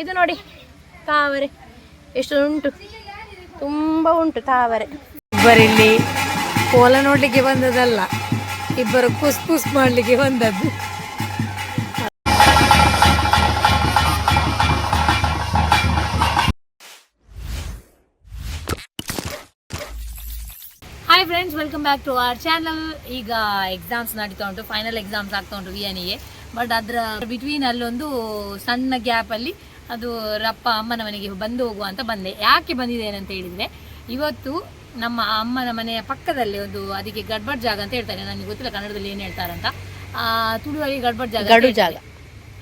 ಇದು ನೋಡಿ ತಾವರೆ. ಎಷ್ಟು ಉಂಟು ತುಂಬ ಉಂಟು ತಾವರೆ. ಇಬ್ಬರಿಲ್ಲಿ ಕೋಲ ನೋಡಲಿಕ್ಕೆ ಬಂದದಲ್ಲ ಇಬ್ಬರು ಕುಸ್ ಕುಸ್ ಮಾಡ್ಲಿಕ್ಕೆ ಬಂದದ್ದು. Hi friends welcome back to our channel ಈಗ ಎಕ್ಸಾಮ್ಸ್ ನಡೀತಾ ಉಂಟು ಫೈನಲ್ ಎಕ್ಸಾಮ್ಸ್ ಆಗ್ತಾ ಉಂಟು ವಿ ಎನಿಗೆ ಬಟ್ ಅದರ ಬಿಟ್ವೀನ್ ಅಲ್ಲೊಂದು ಸಣ್ಣ ಗ್ಯಾಪ್ ಅಲ್ಲಿ ಅದು ರಪ್ಪ ಅಮ್ಮನ ಮನೆಗೆ ಬಂದು ಹೋಗುವ ಅಂತ ಬಂದೆ. ಯಾಕೆ ಬಂದಿದ್ದೇನೆ ಅಂತ ಹೇಳಿದ್ರೆ ಇವತ್ತು ನಮ್ಮ ಅಮ್ಮನ ಮನೆಯ ಪಕ್ಕದಲ್ಲಿ ಒಂದು ಅದಕ್ಕೆ ಗಡ್ಬಡ್ ಜಾಗ ಅಂತ ಹೇಳ್ತಾರೆ. ನನಗೆ ಗೊತ್ತಿಲ್ಲ ಕನ್ನಡದಲ್ಲಿ ಏನು ಹೇಳ್ತಾರಂತ. ಆ ತುಳುವಲ್ಲಿ ಗಡ್ಬಡ್ ಜಾಗ ಗಡು ಜಾಗ.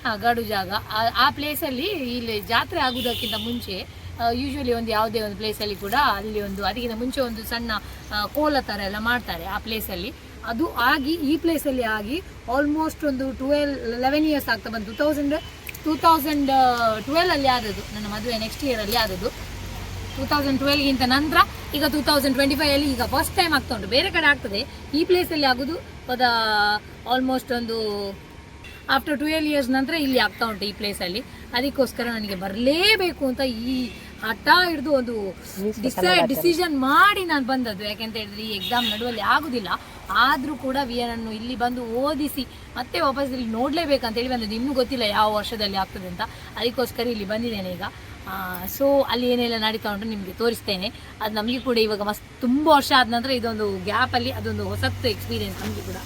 ಹಾ ಗಡು ಜಾಗ. ಆ- ಪ್ಲೇಸಲ್ಲಿ ಇಲ್ಲಿ ಜಾತ್ರೆ ಆಗುವುದಕ್ಕಿಂತ ಮುಂಚೆ ಯೂಶುವಲಿ ಒಂದು ಯಾವುದೇ ಒಂದು ಪ್ಲೇಸಲ್ಲಿ ಕೂಡ ಅಲ್ಲಿ ಒಂದು ಅದಕ್ಕಿಂತ ಮುಂಚೆ ಒಂದು ಸಣ್ಣ ಕೋಲ ಥರ ಎಲ್ಲ ಮಾಡ್ತಾರೆ ಆ ಪ್ಲೇಸಲ್ಲಿ ಅದು ಆಗಿ ಈ ಪ್ಲೇಸಲ್ಲಿ ಆಗಿ ಆಲ್ಮೋಸ್ಟ್ ಒಂದು ಟ್ವೆಲ್ ಲೆವೆನ್ ಇಯರ್ಸ್ ಆಗ್ತಾ ಬಂತು. Two thousand two thousand twelve ಅಲ್ಲಿ ಆದದ್ದು ನನ್ನ ಮದುವೆ ನೆಕ್ಸ್ಟ್ ಇಯರಲ್ಲಿ ಅಲ್ಲಿ ಆದದ್ದು. ಟೂ ತೌಸಂಡ್ ಟ್ವೆಲ್ಗಿಂತ ನಂತರ ಈಗ ಟೂ ತೌಸಂಡ್ ಟ್ವೆಂಟಿ ಫೈವ್ ಅಲ್ಲಿ ಈಗ ಫಸ್ಟ್ ಟೈಮ್ ಆಗ್ತಾ ಉಂಟು. ಬೇರೆ ಕಡೆ ಆಗ್ತದೆ. ಈ ಪ್ಲೇಸಲ್ಲಿ ಆಗೋದು ಅದ ಆಲ್ಮೋಸ್ಟ್ ಒಂದು ಆಫ್ಟರ್ ಟ್ವೆಲ್ ಇಯರ್ಸ್ ನಂತರ ಇಲ್ಲಿ ಆಗ್ತಾ ಉಂಟು ಈ ಪ್ಲೇಸಲ್ಲಿ ಅದಕ್ಕೋಸ್ಕರ ನನಗೆ ಬರಲೇಬೇಕು ಅಂತ ಈ ಹಠ ಹಿಡಿದು ಒಂದು ಡಿಸೈಡ್ ಡಿಸಿಷನ್ ಮಾಡಿ ನಾನು ಬಂದದ್ದು. ಯಾಕೆಂತ ಹೇಳಿದ್ರೆ ಈ ಎಕ್ಸಾಮ್ ನಡುವಲ್ಲಿ ಆಗುದಿಲ್ಲ. ಆದರೂ ಕೂಡ ವಿಯನನ್ನು ಇಲ್ಲಿ ಬಂದು ಓದಿಸಿ ಮತ್ತೆ ವಾಪಸ್ ಇಲ್ಲಿ ನೋಡಲೇಬೇಕಂತೇಳಿ ಬಂದದ್ದು. ಇನ್ನೂ ಗೊತ್ತಿಲ್ಲ ಯಾವ ವರ್ಷದಲ್ಲಿ ಆಗ್ತದೆ ಅಂತ. ಅದಕ್ಕೋಸ್ಕರ ಇಲ್ಲಿ ಬಂದಿದ್ದೇನೆ ಈಗ. ಸೊ ಅಲ್ಲಿ ಏನೆಲ್ಲ ನಡೀತಾ ಉಂಟು ನಿಮಗೆ ತೋರಿಸ್ತೇನೆ. ಅದು ನಮಗೆ ಕೂಡ ಇವಾಗ ಮಸ್ತ್ ತುಂಬ ವರ್ಷ ಆದ ನಂತರ ಇದೊಂದು ಗ್ಯಾಪಲ್ಲಿ ಅದೊಂದು ಹೊಸತ್ತು ಎಕ್ಸ್ಪೀರಿಯನ್ಸ್ ನಮಗೆ ಕೂಡ.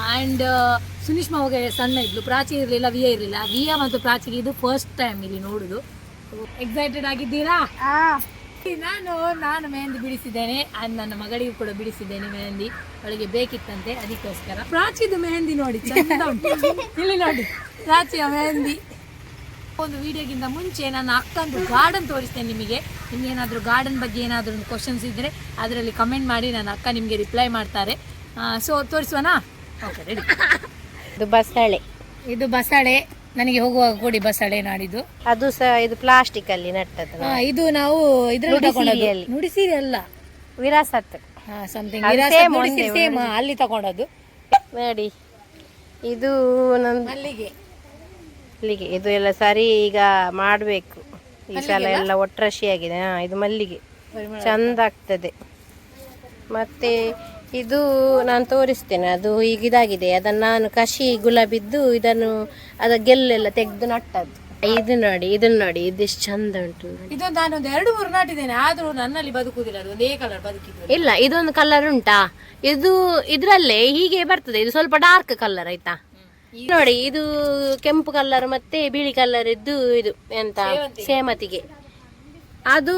ಆ್ಯಂಡ್ ಸುನಿಶ್ಮಾ ಅವಾಗ ಸಣ್ಣ ಇದ್ಲು. ಪ್ರಾಚಿ ಇರಲಿಲ್ಲ, ವಿಯ ಇರಲಿಲ್ಲ. ವಿಯ ಮತ್ತು ಪ್ರಾಚಿಗೆ ಇದು ಫಸ್ಟ್ ಟೈಮ್ ಇಲ್ಲಿ ನೋಡೋದು. ಎಕ್ಸೈಟೆಡ್ ಆಗಿದ್ದೀರಾ? ನಾನು ನಾನು ಮೆಹಂದಿ ಬಿಡಿಸಿದ್ದೇನೆ. ಅದು ನನ್ನ ಮಗಳಿಗೆ ಕೂಡ ಬಿಡಿಸಿದ್ದೇನೆ ಮೆಹಂದಿ. ಅವಳಿಗೆ ಬೇಕಿತ್ತಂತೆ ಅದಕ್ಕೋಸ್ಕರ. ಪ್ರಾಚಿದು ಮೆಹಂದಿ ನೋಡಿ ಚಂದ ಉಂಟು. ಇಲ್ಲಿ ನೋಡಿ ಪ್ರಾಚಿಯ ಮೆಹಂದಿ. ಒಂದು ವಿಡಿಯೋಗಿಂತ ಮುಂಚೆ ನನ್ನ ಅಕ್ಕಂದು ಗಾರ್ಡನ್ ತೋರಿಸ್ತೇನೆ ನಿಮಗೆ. ನಿಮ್ಗೆ ಏನಾದರೂ ಗಾರ್ಡನ್ ಬಗ್ಗೆ ಏನಾದರೂ ಕ್ವಶನ್ಸ್ ಇದ್ದರೆ ಅದರಲ್ಲಿ ಕಮೆಂಟ್ ಮಾಡಿ ನನ್ನ ಅಕ್ಕ ನಿಮಗೆ ರಿಪ್ಲೈ ಮಾಡ್ತಾರೆ. ಸೊ ತೋರಿಸುವನಾ? ಓಕೆ ರೆಡಿ ಇದು ಬಸಳೆ. ಇದು ಬಸಳೆ. ನನಗೆ ಹೋಗುವಾಗ ಕೊಡಿ ಬಸಳೆ ನಾಡಿದ್ದು. ಅದು ಸಹ ಇದು ಪ್ಲಾಸ್ಟಿಕ್ ಅಲ್ಲಿ ನೆಟ್ಟದ್ದು. ಇದು ನಾವು ಇದ್ರಲ್ಲಿ. ತಗೊಂಡದ್ದು. ನುಡಿಸಿರಿ ಅಲ್ಲ ವಿರಾಸತ್. ಸಮಥಿಂಗ್ ಅದು same ಒಂದೇ, ಸೇಮ್ ಅಲ್ಲಿ ತಗೊಂಡದ್ದು. ನೋಡಿ. ಇದು ಮಲ್ಲಿಗೆ. ಮಲ್ಲಿಗೆ. ಇದು ಎಲ್ಲ ಸರಿ ಈಗ ಮಾಡಬೇಕು. ಈ ಸಲ ಎಲ್ಲ ಒಟ್ರಾಶಿ ಆಗಿದೆ ಹಾ ಇದು ಮಲ್ಲಿಗೆ. ಚಂದ ಆಗ್ತದೆ. ಮತ್ತೆ ಇದು ನಾನು ತೋರಿಸ್ತೇನೆ ಅದು ಈಗ ಇದಾಗಿದೆ. ಅದನ್ನು ನಾನು ಕಸಿ ಗುಲಾಬಿದ್ದು ಇದನ್ನು ಅದ ಗೆಲ್ಲೆಲ್ಲ ತೆಗೆದು ನಟ್ಟದ್ದು. ಇದು ನೋಡಿ ಇದನ್ನ ನೋಡಿ ಇದೆಷ್ಟು ಚಂದ ಉಂಟು ನೋಡಿ. ನಾನು ನಾನೊಂದು ಎರಡು ಮೂರು ನಾಟಿದ್ದೇನೆ ಆದ್ರೂ ನನ್ನಲ್ಲಿ ಬದುಕುದಿಲ್ಲ ಅದು ಒಂದೇ ಕಲರ್ ಬದುಕಿದ್ದು. ಇಲ್ಲ ಇದೊಂದು ಕಲರ್ ಉಂಟಾ? ಇದು ಇದ್ರಲ್ಲೇ ಹೀಗೆ ಬರ್ತದೆ ಇದು ಸ್ವಲ್ಪ ಡಾರ್ಕ್ ಕಲರ್ ಆಯ್ತಾ? ನೋಡಿ ಇದು ಕೆಂಪು ಕಲರ್ ಮತ್ತೆ ಬಿಳಿ ಕಲರ್ ಇದ್ದು ಇದು ಎಂತ ಸೇಮತಿಗೆ. ಅದು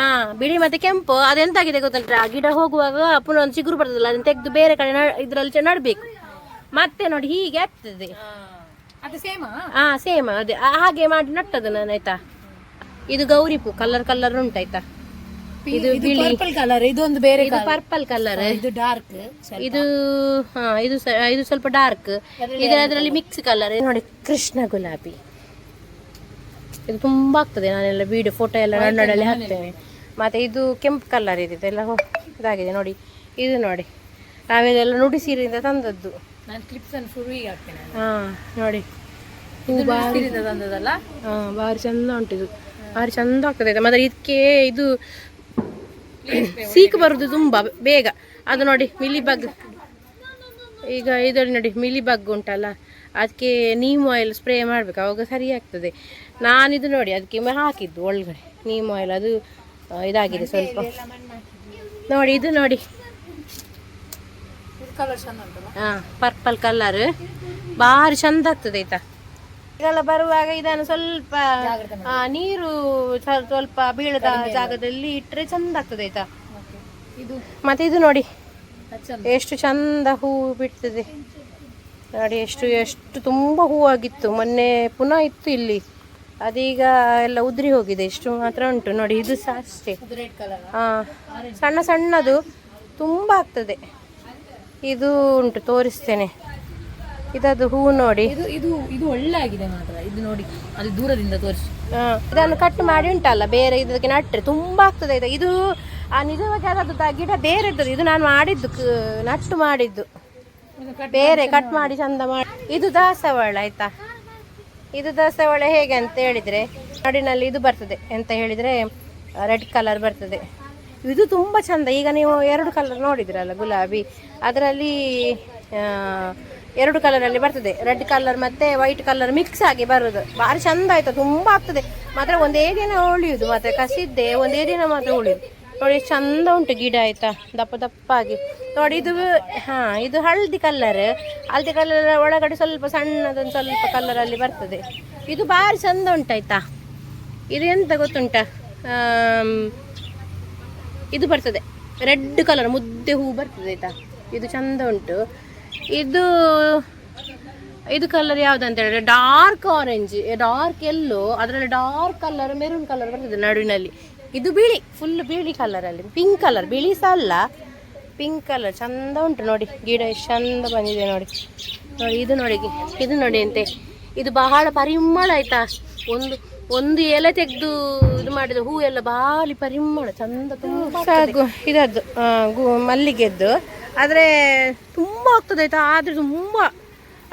ಹಾ ಬಿಳಿ ಮತ್ತೆ ಕೆಂಪು. ಅದೆಂತಾಗಿದೆ ಆ ಗಿಡ ಹೋಗುವಾಗ ಪುನಃ ಒಂದು ಚಿಗುರು ಬರ್ತದಲ್ಲ ಅದನ್ನ ತೆಗೆದು ಬೇರೆ ಕಡೆ ಇದ್ರಲ್ಲಿ ನಡ್ಬೇಕು. ಮತ್ತೆ ನೋಡಿ ಹೀಗೆ ಆಗ್ತದೆ. ಹಾ ಸೇಮ್? ಅದೇ. ಹಾಗೆ ಮಾಡಿ ನಟ್ಟದ ನಾನು ಆಯ್ತಾ? ಇದು ಗೌರಿ ಪೂ ಕಲರ್ ಕಲರ್ ಉಂಟಾಯ್ತಾ? ಇದು ಬಿಳಿ. ಕಲರ್ ಇದೊಂದು ಬೇರೆ ಇದು ಪರ್ಪಲ್ ಕಲರ್ ಇದು ಡಾರ್ಕ್ ಇದು ಹಾ ಇದು ಸ್ವಲ್ಪ ಡಾರ್ಕ್ ಇದು ಅದರಲ್ಲಿ ಮಿಕ್ಸ್ ಕಲರ್ ನೋಡಿ ಕೃಷ್ಣ ಗುಲಾಬಿ. ಇದು ತುಂಬಾ ಆಗ್ತದೆ. ನಾನೆಲ್ಲ ವಿಡಿಯೋ ಫೋಟೋ ಎಲ್ಲ ನನ್ನಡಲ್ಲಿ ಹಾಕ್ತೇನೆ. ಮತ್ತೆ ಇದು ಕೆಂಪು ಕಲರ್ ಇದೆ. ಇದೆಲ್ಲ ಇದಾಗಿದೆ ನೋಡಿ. ಇದು ನೋಡಿ. ನಾವಿದೆಲ್ಲ ನುಡಿ ಸೀರೆಯಿಂದ ತಂದದ್ದು. ನಾನು ಶುರುವಿಗೆ ಹಾಕ್ತೇನೆ ಹಾ ನೋಡಿ. ಇದು ಬಾರಿ ತಂದದಲ್ಲ ಹಾ ಭಾರಿ ಚಂದ ಉಂಟು ಇದು. ಭಾರಿ ಚಂದ ಆಗ್ತದೆ. ಮತ್ತೆ ಇದಕ್ಕೆ ಇದು ಸೀಕ್ ಬರುದು ತುಂಬಾ ಬೇಗ. ಅದು ನೋಡಿ ಮಿಲಿ ಬಗ್ ಈಗ ಇದರಲ್ಲಿ ನೋಡಿ ಮಿಲಿ ಬಗ್ ಉಂಟಲ್ಲ. ಅದಕ್ಕೆ ನೀಮ್ ಆಯಿಲ್ ಸ್ಪ್ರೇ ಮಾಡ್ಬೇಕು. ಅವಾಗ ಸರಿ ಆಗ್ತದೆ. ನಾನಿದು ನೋಡಿ ಅದಕ್ಕೆ ಹಾಕಿದ್ದು ಒಳಗಡೆ ನೀಮ್ ಆಯಿಲ್ ಅದು ಇದಾಗಿದೆ ಸ್ವಲ್ಪ. ನೋಡಿ ಇದು ನೋಡಿ. ಹಾ ಪರ್ಪಲ್ ಕಲರ್ ಭಾರಿ ಚಂದ ಆಗ್ತದೆ ಆಯ್ತಾ? ಇದೆಲ್ಲ ಬರುವಾಗ ಇದನ್ನು ಸ್ವಲ್ಪ ಆ, ನೀರು ಸ್ವ- ಸ್ವಲ್ಪ ಬೀಳದ ಜಾಗದಲ್ಲಿ ಇಟ್ಟರೆ ಚಂದ ಆಗ್ತದೆ ಆಯ್ತಾ? ಇದು ಮತ್ತೆ ಇದು ನೋಡಿ. ಎಷ್ಟು ಚಂದ ಹೂ ಬಿಡ್ತದೆ. ನೋಡಿ ಎಷ್ಟು ಎಷ್ಟು ತುಂಬ ಹೂವಾಗಿತ್ತು. ಮೊನ್ನೆ ಪುನಃ ಇತ್ತು ಇಲ್ಲಿ. ಅದೀಗ ಎಲ್ಲ ಉದುರಿ ಹೋಗಿದೆ ಇಷ್ಟು ಮಾತ್ರ ಉಂಟು. ನೋಡಿ ಇದು ಸಹ ಅಷ್ಟೇ. ಹಾ ಸಣ್ಣ ಸಣ್ಣದು ತುಂಬ ಆಗ್ತದೆ. ಇದು ಉಂಟು ತೋರಿಸ್ತೇನೆ. ಇದದು ಹೂ ನೋಡಿ. ಇದು ಇದು ಇದು ಒಳ್ಳೆ ಆಗಿದೆ ಮಾತ್ರ. ಇದು ನೋಡಿ ದೂರದಿಂದ ತೋರಿಸಿ. ಹಾ, ಇದನ್ನು ಕಟ್ ಮಾಡಿ ಉಂಟಲ್ಲ ಬೇರೆ ಇದಕ್ಕೆ ನಟ್ರೆ. ತುಂಬಾ ಆಗ್ತದೆ ಇದು. ಇದು ಆ ನಿಜವಾಗಿ ಗಿಡ ಬೇರೆ ಇದ್ದದ್ದು ಇದು ನಾನು ಮಾಡಿದ್ದು ನಟ್ಟು ಮಾಡಿದ್ದು. ಬೇರೆ ಕಟ್ ಮಾಡಿ ಚಂದ ಮಾಡಿ. ಇದು ದಾಸವಾಳ ಆಯ್ತಾ? ಇದು ದಾಸವಾಳ ಹೇಗೆ ಅಂತ ಹೇಳಿದರೆ, ನಾಡಿನಲ್ಲಿ ಇದು ಬರ್ತದೆ ಎಂತ ಹೇಳಿದರೆ, ರೆಡ್ ಕಲರ್ ಬರ್ತದೆ. ಇದು ತುಂಬ ಚಂದ. ಈಗ ನೀವು ಎರಡು ಕಲರ್ ನೋಡಿದ್ರಲ್ಲ ಗುಲಾಬಿ, ಅದರಲ್ಲಿ ಎರಡು ಕಲರಲ್ಲಿ ಬರ್ತದೆ. ರೆಡ್ ಕಲರ್ ಮತ್ತು ವೈಟ್ ಕಲರ್ ಮಿಕ್ಸ್ ಆಗಿ ಬರೋದು. ಭಾರಿ ಚಂದ ಆಯ್ತು, ತುಂಬ ಆಗ್ತದೆ. ಮಾತ್ರ ಒಂದೇ ದಿನ ಉಳಿಯುದು, ಮಾತ್ರ ಕಸಿದ್ದೆ ಒಂದೇ ದಿನ ಮಾತ್ರ ಉಳಿಯುದು. ನೋಡಿ, ಚಂದ ಉಂಟು ಗಿಡ ಆಯ್ತಾ? ದಪ್ಪ ದಪ್ಪಾಗಿ. ನೋಡಿ, ಇದು, ಹಾ, ಇದು ಹಳದಿ ಕಲ್ಲರ್ ಹಳದಿ ಕಲ್ಲರ್ ಒಳಗಡೆ ಸ್ವಲ್ಪ ಸಣ್ಣದೊಂದು ಸ್ವಲ್ಪ ಕಲರಲ್ಲಿ ಬರ್ತದೆ. ಇದು ಭಾರಿ ಚಂದ ಉಂಟಾಯ್ತಾ? ಇದು ಎಂತ ಗೊತ್ತುಂಟ? ಇದು ಬರ್ತದೆ. ರೆಡ್ ಕಲರ್ ಮುದ್ದೆ ಹೂ ಬರ್ತದೆ ಆಯ್ತಾ? ಇದು ಚಂದ ಉಂಟು. ಇದು ಇದು ಕಲರ್ ಯಾವ್ದು ಅಂತ ಹೇಳಿದ್ರೆ ಡಾರ್ಕ್ ಆರೆಂಜ್ ಡಾರ್ಕ್ ಎಲ್ಲೋ ಅದರಲ್ಲಿ ಡಾರ್ಕ್ ಕಲರ್ ಮೆರೂನ್ ಕಲರ್ ಬರ್ತದೆ ನಡುವಿನಲ್ಲಿ. ಇದು ಬಿಳಿ ಫುಲ್ ಬಿಳಿ ಕಲರ್ ಅಲ್ಲಿ. ಪಿಂಕ್ ಕಲರ್ ಬಿಳಿ ಸಹ ಅಲ್ಲ. ಪಿಂಕ್ ಕಲರ್ ಚಂದ ಉಂಟು ನೋಡಿ, ಗಿಡ ಎಷ್ಟು ಚಂದ ಬಂದಿದೆ ನೋಡಿ. ನೋಡಿ, ಇದು ನೋಡಿ ಇದು ನೋಡಿ ಅಂತೆ. ಇದು ಬಹಳ ಪರಿಮಳ ಆಯ್ತಾ? ಒಂದು ಒಂದು ಎಲೆ ತೆಗೆದು ಇದು ಮಾಡಿದ ಹೂ ಎಲ್ಲ ಬಾಲಿ ಪರಿಮಳ, ಚಂದ ತುಂಬ ಇದದ್ದು ಮಲ್ಲಿಗೆದ್ದು. ಆದರೆ ತುಂಬ ಆಗ್ತದೆ ಆಯ್ತಾ? ಆದರೆ ತುಂಬ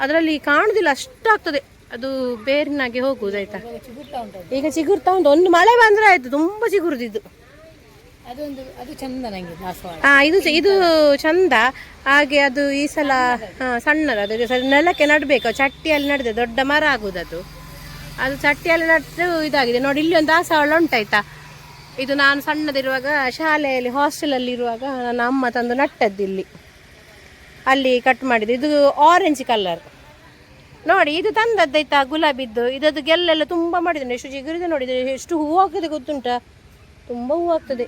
ಅದರಲ್ಲಿ ಕಾಣುದಿಲ್ಲ ಅಷ್ಟಾಗ್ತದೆ. ಅದು ಬೇರಿನಾಗೆ ಹೋಗುದು ಆಯ್ತಾ? ಈಗ ಚಿಗುರ್ತಾ ಉಂಟು. ಒಂದು ಮಳೆ ಬಂದ್ರೆ ಆಯ್ತು ತುಂಬಾ ಚಿಗುರ್ದಿದ್ದು. ಹಾ ಇದು ಇದು ಚಂದ. ಹಾಗೆ ಅದು ಈ ಸಲ ಸಣ್ಣದ ಅದು ನೆಲಕ್ಕೆ ನಡ್ಬೇಕು. ಚಟ್ಟಿಯಲ್ಲಿ ನಡೆದೆ ದೊಡ್ಡ ಮರ ಆಗುದು ಅದು. ಅದು ಚಟ್ಟಿಯಲ್ಲಿ ನಟ್ಟು ಇದಾಗಿದೆ. ನೋಡಿ ಇಲ್ಲಿ ಒಂದು ದಾಸವಾಳ ಉಂಟಾಯ್ತಾ ಇದು ನಾನು ಸಣ್ಣದಿರುವಾಗ ಶಾಲೆಯಲ್ಲಿ ಹಾಸ್ಟೆಲಲ್ಲಿ ಇರುವಾಗ ನನ್ನ ಅಮ್ಮ ತಂದು ನಟ್ಟದ್ದು ಇಲ್ಲಿ. ಅಲ್ಲಿ ಕಟ್ ಮಾಡಿದ್ದು. ಇದು ಆರೆಂಜ್ ಕಲರ್ ನೋಡಿ, ಇದು ತಂದದ್ದಾಯ್ತಾ ಗುಲಾಬಿದ್ದು. ಇದದ್ದು ಗೆಲ್ಲೆಲ್ಲ ತುಂಬ ಮಾಡಿದ್ದೇನೆ ಎಷ್ಟು ಚಿಗುರಿದೆ ನೋಡಿ ಎಷ್ಟು ಹೂವು ಆಗ್ತದೆ ಗೊತ್ತುಂಟಾ? ತುಂಬ ಹೂವು ಆಗ್ತದೆ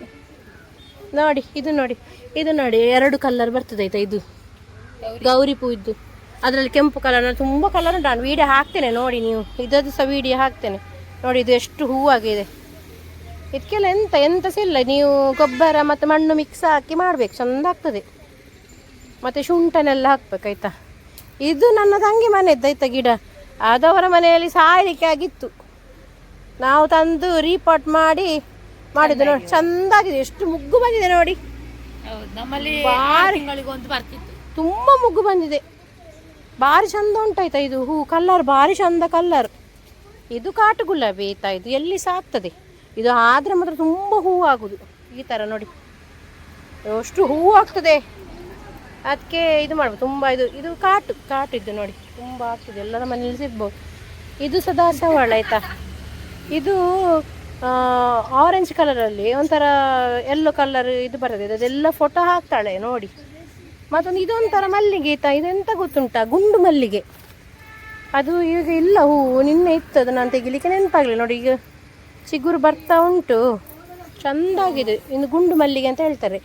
ನೋಡಿ, ಇದು ನೋಡಿ. ಇದು ನೋಡಿ, ಎರಡು ಕಲರ್ ಬರ್ತದೆ ಆಯ್ತಾ ಇದು? ಗೌರಿ ಪೂ ಇದ್ದು ಅದರಲ್ಲಿ ಕೆಂಪು ಕಲರ್ ತುಂಬ ಕಲರ್ ಉಂಟು. ನಾನು ವೀಡಿಯೋ ಹಾಕ್ತೇನೆ, ನೋಡಿ ನೀವು. ಇದದ್ದು ಸಹ ವೀಡಿಯೋ ಹಾಕ್ತೇನೆ. ನೋಡಿ, ಇದು ಎಷ್ಟು ಹೂವಾಗಿದೆ ಇದಕ್ಕೆಲ್ಲ ಎಂತ ಎಂತ ಸಹ ಇಲ್ಲ. ನೀವು ಗೊಬ್ಬರ ಮತ್ತು ಮಣ್ಣು ಮಿಕ್ಸ್ ಹಾಕಿ ಮಾಡಬೇಕು. ಚಂದ ಆಗ್ತದೆ. ಮತ್ತು ಶುಂಠನೆಲ್ಲ ಹಾಕ್ಬೇಕಾಯ್ತಾ ಇದು ನನ್ನ ತಂಗಿ ಮನೆ ಆಯ್ತಾ ಗಿಡ? ಆದವರ ಮನೆಯಲ್ಲಿ ಸಾಯಲಿಕ್ಕೆ ಆಗಿತ್ತು. ನಾವು ತಂದು ರೀಪಾಟ್ ಮಾಡಿ ಮಾಡಿದ್ದು ನೋಡಿ ಚಂದಾಗಿದೆ. ಎಷ್ಟು ಮುಗ್ಗು ಬಂದಿದೆ ನೋಡಿ. ನಮ್ಮಲ್ಲಿ ಬರ್ತಿತ್ತು. ತುಂಬ ಮುಗ್ಗು ಬಂದಿದೆ. ಭಾರಿ ಚಂದ ಉಂಟಾಯ್ತಾ ಇದು? ಹೂ ಕಲ್ಲರ್ ಭಾರಿ ಚಂದ ಕಲ್ಲರ್ ಇದು ಕಾಟು ಗುಲಾಬಿ ಆಯ್ತಾ ಇದು? ಎಲ್ಲಿ ಸಾಕ್ತದೆ? ಇದು ಆದ್ರೆ ಮಾತ್ರ ತುಂಬ ಹೂವು ಆಗುದು ಈ ತರ ನೋಡಿ. ಎಷ್ಟು ಹೂವು ಆಗ್ತದೆ ಅದಕ್ಕೆ ಇದು ಮಾಡ್ಬೋದು ತುಂಬ ಇದು ಇದು ಕಾಟು ಕಾಟು ಇದು ನೋಡಿ, ತುಂಬ ಆಗ್ತದೆ, ಎಲ್ಲರ ಮನೇಲಿ ಸಿಗ್ಬೋದು. ಇದು ಸಹ ದಾಸವಾಳ ಆಯ್ತಾ? ಇದು ಆರೆಂಜ್ ಕಲರಲ್ಲಿ ಒಂಥರ ಎಲ್ಲೋ ಕಲರ್ ಇದು ಬರ್ತದೆ, ಅದೆಲ್ಲ ಫೋಟೋ ಹಾಕ್ತಾಳೆ ನೋಡಿ. ಮತ್ತೊಂದು ಇದೊಂಥರ ಮಲ್ಲಿಗೆ, ಆಯ್ತಾ? ಇದೆಂತ ಗೊತ್ತುಂಟಾ? ಗುಂಡು ಮಲ್ಲಿಗೆ. ಅದು ಈಗ ಇಲ್ಲ ಹೂವು ನಿನ್ನೆ ಇತ್ತು ಅದು ನಾನು ತೆಗಿಲಿಕ್ಕೆ ನೆನಪಾಗಲಿಲ್ಲ. ನೋಡಿ, ಈಗ ಚಿಗುರು ಬರ್ತಾ ಉಂಟು. ಚೆಂದಾಗಿದೆ, ಇನ್ನು ಗುಂಡು ಮಲ್ಲಿಗೆ ಅಂತ ಹೇಳ್ತಾರೆ.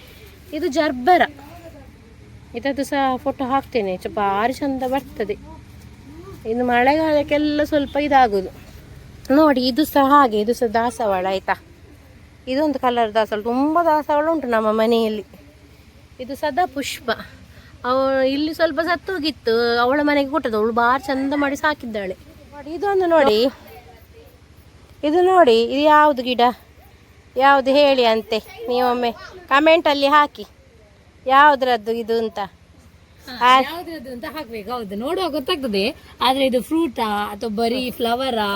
ಇದು ಜರ್ಬರ. ಇದದ್ದು ಸಹ ಫೋಟೋ ಹಾಕ್ತೇನೆ. ಭಾರಿ ಚಂದ ಬರ್ತದೆ. ಇನ್ನು ಮಳೆಗಾಲಕ್ಕೆಲ್ಲ ಸ್ವಲ್ಪ ಇದಾಗೋದು. ನೋಡಿ, ಇದು ಸಹ ಹಾಗೆ, ಇದು ಸಹ ದಾಸವಾಳ, ಆಯಿತಾ? ಇದೊಂದು ಕಲರ್ ದಾಸವಾಳ. ತುಂಬ ದಾಸವಾಳ ಉಂಟು ನಮ್ಮ ಮನೆಯಲ್ಲಿ. ಇದು ಸದಾ ಪುಷ್ಪ. ಅವ ಇಲ್ಲಿ ಸ್ವಲ್ಪ ಸತ್ತೋಗಿತ್ತು. ಅವಳ ಮನೆಗೆ ಕೊಟ್ಟದ್ದು. ಅವಳು ಭಾರಿ ಚಂದ ಮಾಡಿ ಸಾಕಿದ್ದಾಳೆ. ನೋಡಿ, ಇದೊಂದು ನೋಡಿ. ಇದು ನೋಡಿ, ಇದು ಯಾವುದು ಗಿಡ? ಯಾವುದು ಹೇಳಿ ಅಂತೆ? ನೀವೊಮ್ಮೆ ಕಮೆಂಟಲ್ಲಿ ಹಾಕಿ. ಯಾವುದ್ರದ್ದು ಇದು ಅಂತ? ಆ, ಯಾವ್ದು ಅಂತ ಹಾಕ್ಬೇಕು ಹೌದು. ನೋಡುವಾಗ ಗೊತ್ತಾಗ್ತದೆ. ಆದ್ರೆ ಇದು ಫ್ರೂಟಾ ಅಥವಾ ಬರೀ ಫ್ಲವರಾ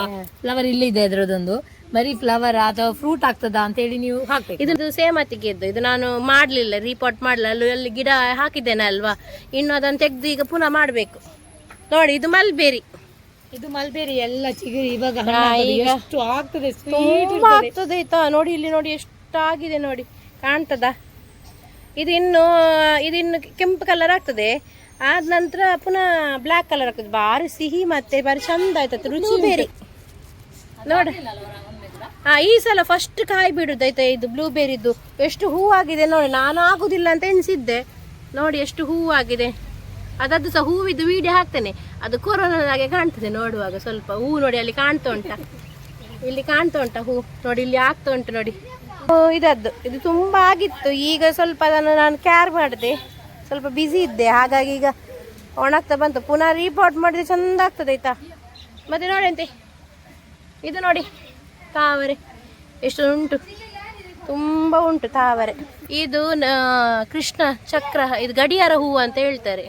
ಫ್ಲವರ್ ಇಲ್ಲಿದೆ ಅದರದೊಂದು ಬರೀ ಫ್ಲವರ್ ಅಥವಾ ಫ್ರೂಟ್ ಆಗ್ತದಾ ಅಂತ ಹೇಳಿ ನೀವು ಹಾಕ್ಬೇಕು. ಇದು ಸೇಮತಿಗೆದ್ದು ಇದು ನಾನು ಮಾಡಲಿಲ್ಲ ರೀಪಾಟ್ ಮಾಡಲಿಲ್ಲ. ಅಲ್ಲಿ ಅಲ್ಲಿ ಗಿಡ ಹಾಕಿದ್ದೇನೆ ಅಲ್ವಾ? ಇನ್ನು ಅದನ್ನು ತೆಗೆದು ಈಗ ಪುನಃ ಮಾಡಬೇಕು. ನೋಡಿ ಇದು ಮಲ್ಬೇರಿ ಇದು ಮಲ್ಬೇರಿ ಎಲ್ಲ ಚಿಗುರಿ ಇವಾಗ ಎಷ್ಟು ಆಗ್ತದೆ. ಆಗ್ತದೆ ನೋಡಿ ಇಲ್ಲಿ ನೋಡಿ ಎಷ್ಟು ಆಗಿದೆ ನೋಡಿ. ಕಾಣ್ತದ? ಇದು ಇನ್ನು ಇದು ಇನ್ನು ಕೆಂಪು ಕಲರ್ ಆಗ್ತದೆ. ಆದ ನಂತರ ಪುನಃ ಬ್ಲ್ಯಾಕ್ ಕಲರ್ ಆಗ್ತದೆ. ಭಾರಿ ಸಿಹಿ ಮತ್ತೆ ಭಾರಿ ಚಂದ ಆಯ್ತದೆ ರುಚಿ ಬೇರೆ ನೋಡಿ. ಹಾ ಈ ಸಲ ಫಸ್ಟ್ ಕಾಯಿ ಬಿಡುದು ಆಯ್ತಾ ಇದು ಬ್ಲೂಬೇರಿದ್ದು ಎಷ್ಟು ಹೂ ಆಗಿದೆ ನೋಡಿ ನಾನು ಆಗುದಿಲ್ಲ ಅಂತ ಎನಿಸಿದ್ದೆ ನೋಡಿ ಎಷ್ಟು ಹೂ ಆಗಿದೆ ಅದದ್ದು ಸಹ ಹೂವಿದ್ದು ವೀಡಿಯೋ ಹಾಕ್ತೇನೆ. ಅದು ಕೊರೋನಾದಾಗೆ ಕಾಣ್ತದೆ ನೋಡುವಾಗ ಸ್ವಲ್ಪ. ಹೂ ನೋಡಿ ಅಲ್ಲಿ ಕಾಣ್ತಾ ಉಂಟ. ಇಲ್ಲಿ ಕಾಣ್ತಾ ಉಂಟ ಹೂ. ನೋಡಿ ಇಲ್ಲಿ ಆಗ್ತಾ ಉಂಟು ನೋಡಿ. ಇದದ್ದು. ಇದು ತುಂಬ ಆಗಿತ್ತು. ಈಗ ಸ್ವಲ್ಪ ಅದನ್ನು ನಾನು ಕೇರ್ ಮಾಡಿದೆ. ಸ್ವಲ್ಪ ಬ್ಯುಸಿ ಇದ್ದೆ. ಹಾಗಾಗಿ ಈಗ ಒಣಗ್ತಾ ಬಂತು. ಪುನಃ ರಿಪೋರ್ಟ್ ಮಾಡಿದ್ರೆ ಚಂದ ಆಗ್ತದೆ, ಆಯ್ತಾ? ಮತ್ತೆ ನೋಡಿ ಅಂತೆ. ಇದು ನೋಡಿ. ತಾವರೆ. ಎಷ್ಟು ಉಂಟು ತುಂಬ ಉಂಟು ತಾವರೆ. ಇದು ಕೃಷ್ಣ ಚಕ್ರ, ಇದು ಗಡಿಯಾರ ಹೂವು ಅಂತ ಹೇಳ್ತಾರೆ.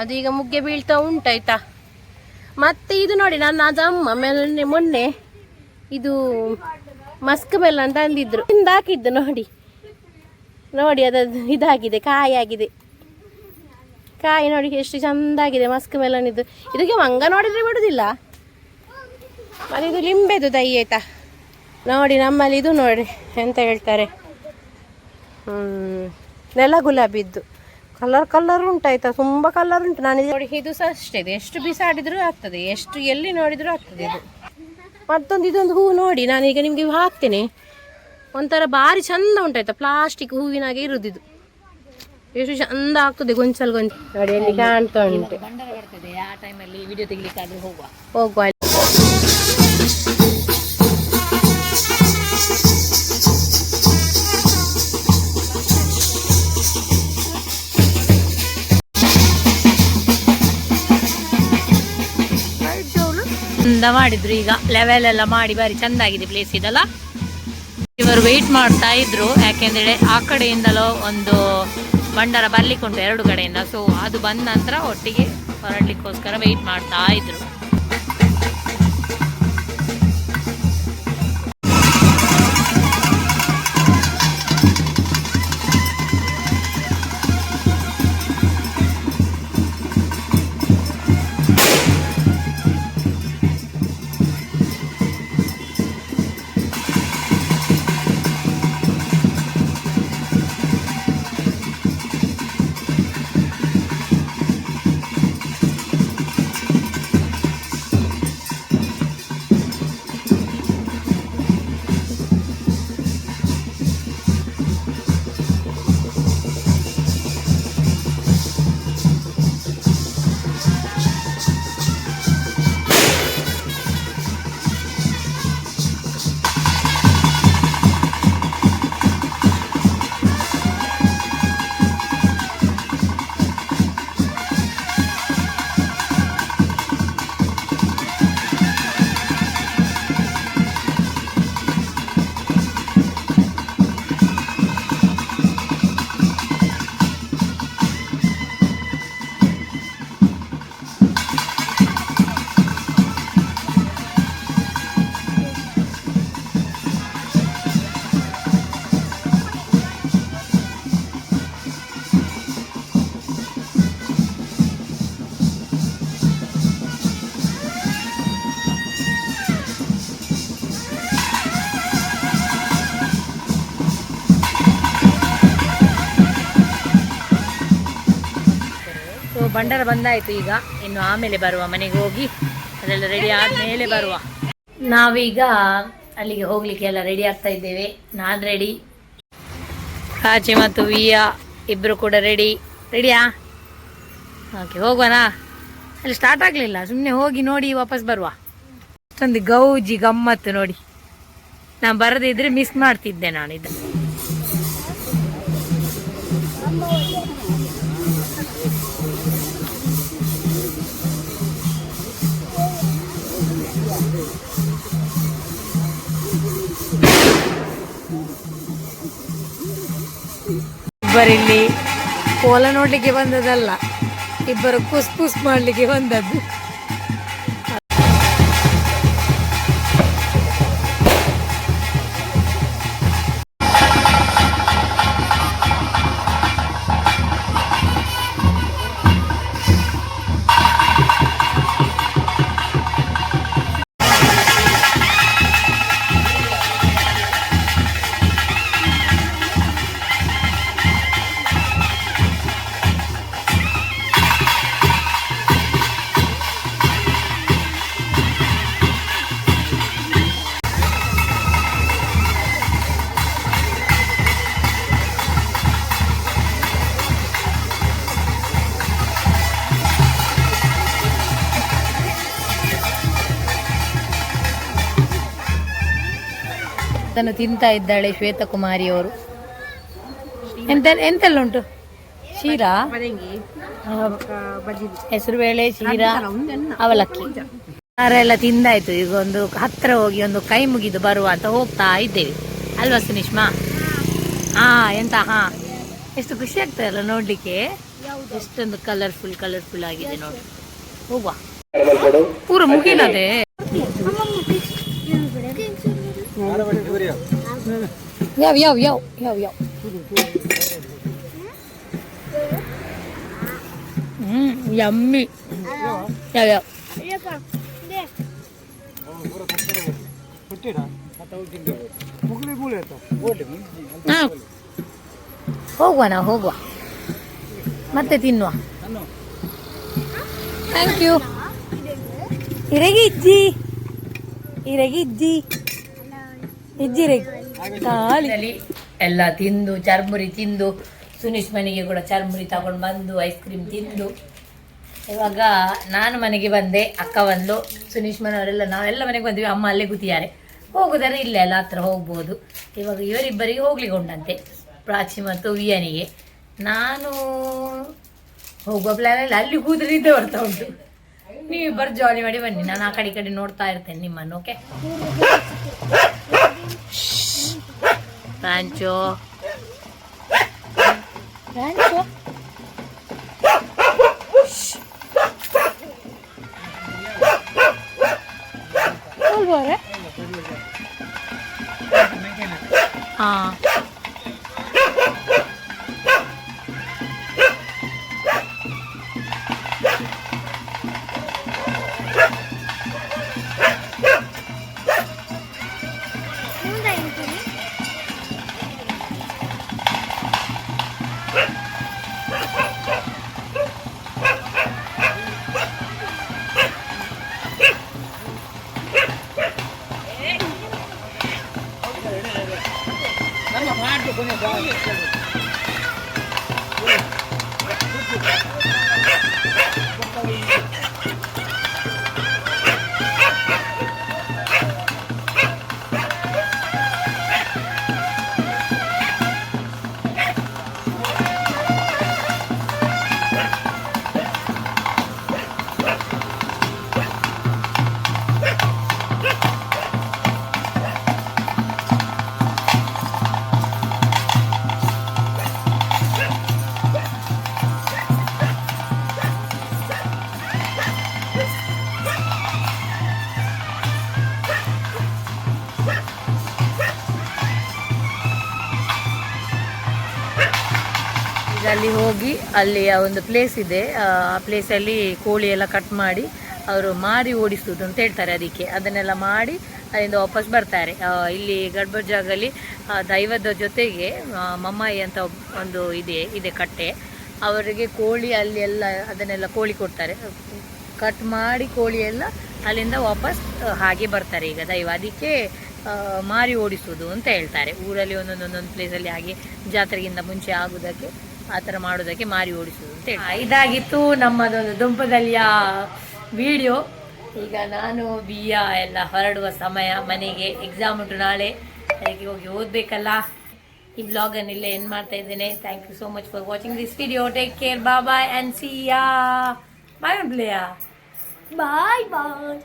ಅದು ಈಗ ಮುಗ್ಗೆ ಬೀಳ್ತಾ ಉಂಟಾಯ್ತಾ ಮತ್ತೆ ಇದು ನೋಡಿ, ನನ್ನ ಅದಮ್ಮ ಮೊನ್ನೆ ಇದು ಮಸ್ಕ್ ಬೆಲ್ಲ ಅಂತ ಅಂದಿದ್ರು ಹಿಂದಾಕಿದ್ದು ನೋಡಿ. ನೋಡಿ ಅದು ಇದಾಗಿದೆ ಕಾಯಿ ಆಗಿದೆ. ಕಾಯಿ ನೋಡಿ ಎಷ್ಟು ಚಂದಾಗಿದೆ ಮಸ್ಕ್ ಮೆಲನಿದ್ದು ಇದಕ್ಕೆ ಮಂಗ ನೋಡಿದ್ರೆ ಬಿಡುದಿಲ್ಲ. ಮತ್ತೆ ಇದು ಲಿಂಬೆದು ದೈ ಆಯ್ತಾ? ನೋಡಿ ನಮ್ಮಲ್ಲಿ ಇದು ನೋಡಿ ಎಂತ ಹೇಳ್ತಾರೆ. ಹ್ಮ್, ನೆಲ ಗುಲಾಬಿದ್ದು. ಕಲರ್ ಕಲರ್ ಉಂಟಾಯ್ತಾ ತುಂಬ ಕಲರ್ ಉಂಟು. ನಾನು ಇದು ನೋಡಿ ಇದು ಸಹ ಅಷ್ಟೇ ಇದೆ ಎಷ್ಟು ಬಿಸಾಡಿದ್ರೂ ಆಗ್ತದೆ. ಎಷ್ಟು ಎಲ್ಲಿ ನೋಡಿದ್ರೂ ಆಗ್ತದೆ ಇದು. ಮತ್ತೊಂದು ಇದೊಂದು ಹೂವು ನೋಡಿ ನಾನು ಈಗ ನಿಮಗೆ ಹಾಕ್ತೇನೆ. ಒಂಥರ ಭಾರಿ ಚಂದ ಉಂಟಾಯ್ತಾ ಪ್ಲಾಸ್ಟಿಕ್ ಹೂವಿನಾಗೆ ಇರುದಿದು. ಎಷ್ಟು ಚಂದ ಆಗ್ತದೆ ಗೊಂಚಲ್ ಗೊಂಚಲ್ ನೋಡಿ ಅಲ್ಲಿ ಕಾಣ್ತಾ ಉಂಟು. ಹೋಗುವ. ಚಂದ ಮಾಡಿದ್ರು ಈಗ ಲೆವೆಲ್ ಎಲ್ಲ ಮಾಡಿ ಬಾರಿ ಚಂದ ಆಗಿದೆ ಪ್ಲೇಸ್ ಇದೆಲ್ಲ. ಇವರು ವೆಯ್ಟ್ ಮಾಡ್ತಾ ಇದ್ರು, ಯಾಕೆಂದ್ರೆ ಆ ಕಡೆಯಿಂದಲೋ ಒಂದು ಬಂಡಾರ ಬರ್ಲಿಕ್ಕೆ ಉಂಟು ಎರಡು ಕಡೆಯಿಂದ. ಸೊ ಅದು ಬಂದ ನಂತರ ಒಟ್ಟಿಗೆ ಹೊರಡ್ಲಿಕ್ಕೋಸ್ಕರ ವೆಯ್ಟ್ ಮಾಡ್ತಾ ಇದ್ರು. ಬಂಡಾರ ಬಂದಾಯ್ತು ಈಗ. ಇನ್ನು ಆಮೇಲೆ ಬರುವ ಮನೆಗೆ ಹೋಗಿ ಅದೆಲ್ಲ ರೆಡಿ ಆದ್ಮೇಲೆ ಬರುವ. ನಾವೀಗ ಅಲ್ಲಿಗೆ ಹೋಗ್ಲಿಕ್ಕೆ ಎಲ್ಲ ರೆಡಿ ಆಗ್ತಾ ಇದ್ದೇವೆ. ನಾನ್ ರೆಡಿ ರಾಜಿ ಮತ್ತು ವಿಯಾ ಇಬ್ರು ಕೂಡ ರೆಡಿ ರೆಡಿಯಾ ಓಕೆ ಹೋಗೋಣ ಅಲ್ಲಿ ಸ್ಟಾರ್ಟ್ ಆಗ್ಲಿಲ್ಲ. ಸುಮ್ಮನೆ ಹೋಗಿ ನೋಡಿ ವಾಪಸ್ ಬರುವ. ಅಷ್ಟೊಂದು ಗೌಜಿ ಗಮ್ಮತ್ತು ನೋಡಿ. ನಾನು ಬರದಿದ್ರೆ ಮಿಸ್ ಮಾಡ್ತಿದ್ದೆ ನಾನು ಇದು ಇಬ್ಬರಿಲ್ಲಿ. ಕೋಲ ನೋಡಲಿಕ್ಕೆ ಬಂದದಲ್ಲ ಇಬ್ಬರು ಕುಸ್ ಕುಸ್ ಮಾಡ್ಲಿಕ್ಕೆ ಬಂದದ್ದು. ಅದನ್ನು ತಿಂತಾ ಇದ್ದಾಳೆ ಶ್ವೇತಕುಮಾರಿ ಅವರು ಎಂತ ಎಂತೆಲ್ಲ ಉಂಟು ಶೀರಾ ಹೆಸರು ಬೇಳೆ ಶೀರಾ ಅವಲಕ್ಕಿ. ಎಲ್ಲ ತಿಂದಾಯ್ತು. ಈಗ ಒಂದು ಹತ್ರ ಹೋಗಿ ಒಂದು ಕೈ ಮುಗಿದು ಬರುವ ಅಂತ ಹೋಗ್ತಾ ಇದ್ದೇವೆ. ಅಲ್ವಾ ಸುನಿಷ್ಮಾ? ಹಾ ಎಂತ ಹಾ. ಎಷ್ಟು ಖುಷಿ ಆಗ್ತದಲ್ಲ ನೋಡ್ಲಿಕ್ಕೆ. ಎಷ್ಟೊಂದು ಕಲರ್ಫುಲ್ ಕಲರ್ಫುಲ್ ಆಗಿದೆ ನೋಡಿ ಹೋಗುವ ಪೂರ ಮುಗಿಲದೆ. ಯಾವ ಯಾವ ಯಾವ ಯಾವ ಯಾವ ಹ್ಮ್ ಯಮ್ಮಿ ಯಾವ ಯಾವ ಹಾ. ಹೋಗುವ ನಾವು ಹೋಗುವ ಮತ್ತೆ ತಿನ್ನುವ ಥ್ಯಾಂಕ್ ಯು ಇರಗಿ ಇಜ್ಜಿ ಇಜ್ಜಿ ಖಾಲಿ ಎಲ್ಲ ತಿಂದು, ಚರ್ಮುರಿ ತಿಂದು, ಸುನೀಶ್ ಮನೆಗೆ ಕೂಡ ಚರ್ಮುರಿ ತಗೊಂಡು ಬಂದು ಐಸ್ ಕ್ರೀಮ್ ತಿಂದು. ಇವಾಗ ನಾನು ಮನೆಗೆ ಬಂದೆ, ಅಕ್ಕ ಬಂದು ಸುನೀಶ್ ಮನೆಯವರೆಲ್ಲ ನಾವೆಲ್ಲ ಮನೆಗೆ ಬಂದ್ವಿ, ಅಮ್ಮ ಅಲ್ಲೇ ಕೂತಿದ್ದಾರೆ. ಹೋಗುದಾರೆ ಇಲ್ಲೇ ಎಲ್ಲ ಹತ್ರ ಹೋಗ್ಬೋದು. ಇವಾಗ ಇವರಿಬ್ಬರಿಗೆ ಹೋಗ್ಲಿಕ್ಕೆ ಉಂಟಂತೆ, ಪ್ರಾಚಿ ಮತ್ತು ವಿಯನಿಗೆ. ನಾನು ಹೋಗುವ ಪ್ಲ್ಯಾನಲ್ಲಿ ಅಲ್ಲಿ ಕೂದಲಿದ್ದೇ ಬರ್ತಾ ಉಂಟು. ನೀವಿಬ್ಬರು ಜಾಲಿ ಮಾಡಿ ಬನ್ನಿ, ನಾನು ಆ ಕಡೆ ಕಡೆ ನೋಡ್ತಾ ಇರ್ತೇನೆ ನಿಮ್ಮನ್ನು ಓಕೆ 란초. 란초? 뭐래? 어. ಹಾ ಈಗ ಹೋಗಿ ಅಲ್ಲಿ ಆ ಒಂದು ಪ್ಲೇಸ್ ಇದೆ. ಆ ಪ್ಲೇಸಲ್ಲಿ ಕೋಳಿ ಎಲ್ಲ ಕಟ್ ಮಾಡಿ ಅವರು ಮಾರಿ ಓಡಿಸುವುದು ಅಂತ ಹೇಳ್ತಾರೆ ಅದಕ್ಕೆ. ಅದನ್ನೆಲ್ಲ ಮಾಡಿ ಅಲ್ಲಿಂದ ವಾಪಸ್ ಬರ್ತಾರೆ. ಇಲ್ಲಿ ಗಡ್ಬಡ್ ಜಾಗಲ್ಲಿ ಆ, ದೈವದ ಜೊತೆಗೆ ಮಮ್ಮಾಯಿ ಅಂತ ಒಂದು ಇದೆ ಇದೆ ಕಟ್ಟೆ. ಅವರಿಗೆ ಕೋಳಿ ಅಲ್ಲಿ ಎಲ್ಲ ಅದನ್ನೆಲ್ಲ ಕೋಳಿ ಕೊಡ್ತಾರೆ. ಕಟ್ ಮಾಡಿ ಕೋಳಿ ಎಲ್ಲ ಅಲ್ಲಿಂದ ವಾಪಸ್ ಹಾಗೆ ಬರ್ತಾರೆ ಈಗ ದೈವ. ಅದಕ್ಕೆ ಮಾರಿ ಓಡಿಸುವುದು ಅಂತ ಹೇಳ್ತಾರೆ. ಊರಲ್ಲಿ ಒಂದೊಂದೊಂದೊಂದು ಒಂದೊಂದು ಪ್ಲೇಸಲ್ಲಿ ಹಾಗೆ ಜಾತ್ರೆಗಿಂತ ಮುಂಚೆ ಆಗುವುದಕ್ಕೆ. ಆ ಥರ ಮಾಡೋದಕ್ಕೆ ಮಾರಿ ಓಡಿಸೋದು ಅಂತ ಹೇಳಿ ಇದಾಗಿತ್ತು ನಮ್ಮದೊಂದು ದುಂಪದಲ್ಲಿಯ ವಿಡಿಯೋ. ಈಗ ನಾನು ಬಿಯ ಎಲ್ಲ ಹೊರಡುವ ಸಮಯ, ಮನೆಗೆ ಎಕ್ಸಾಮ್ ಉಂಟು ನಾಳೆ. ಅದಕ್ಕೆ ಹೋಗಿ ಓದಬೇಕಲ್ಲ. ಈ ಬ್ಲಾಗನ್ನು ಇಲ್ಲೇ ಏನು ಮಾಡ್ತಾ ಇದ್ದೇನೆ. Thank you so much for watching this video take care ಬಾ bye and C yeah bye bye bye